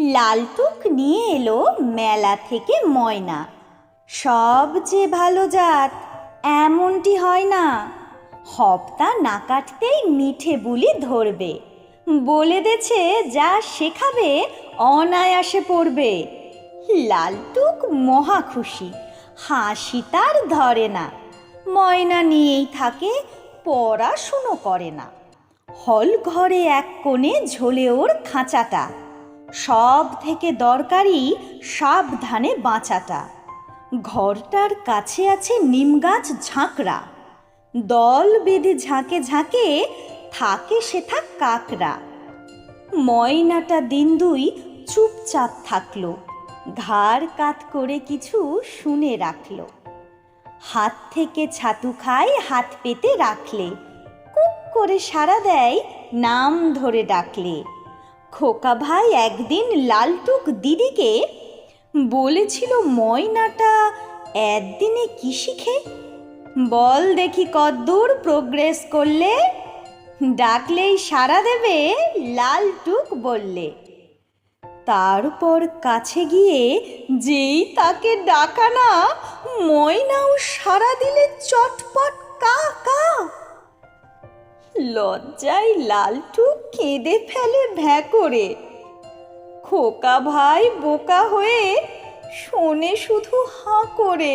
লালটুক নিয়ে এলো মেলা থেকে ময়না। সব যে ভালো জাত, এমনটি হয় না। হপ্তা না কাটতেই মিঠে বুলি ধরবে। বলে দেছে, যা শেখাবে, অনায়াসে পড়বে। লালটুক মহা খুশি, হাসি তার ধরে না। ময়না নিয়েই থাকে, পড়াশুনো করে না। হল ঘরে এক কোণে ঝোলে ওর খাঁচাটা। সব থেকে দরকারি সাবধানে বাঁচাটা। ঘরটার কাছে আছে নিম গাছ ঝাঁকড়া। দল বেঁধে ঝাঁকে ঝাঁকে থাকে সে সেথা কাকড়া। ময়নাটা দিন দুই চুপচাপ থাকল। ঘাড় কাত করে কিছু শুনে রাখল। হাত থেকে ছাতু খায়, হাত পেতে রাখলে। কুক করে সাড়া দেয়, নাম ধরে ডাকলে। খোকা ভাই একদিন লালটুক দিদিকে বলেছিল ময়নাটা একদিনে কি শিখে? বল দেখি কদ্দূর প্রোগ্রেস করলে? ডাকলেই সাড়া দেবে, লালটুক বললে। তারপর কাছে গিয়ে যেই তাকে ডাকা না ময়নাও সাড়া দিলে চটপট কা কা লজ্জায় লালটু কেঁদে ফেলে ভ্যা করে খোকা ভাই বোকা হয়ে শোনে শুধু হাঁ করে।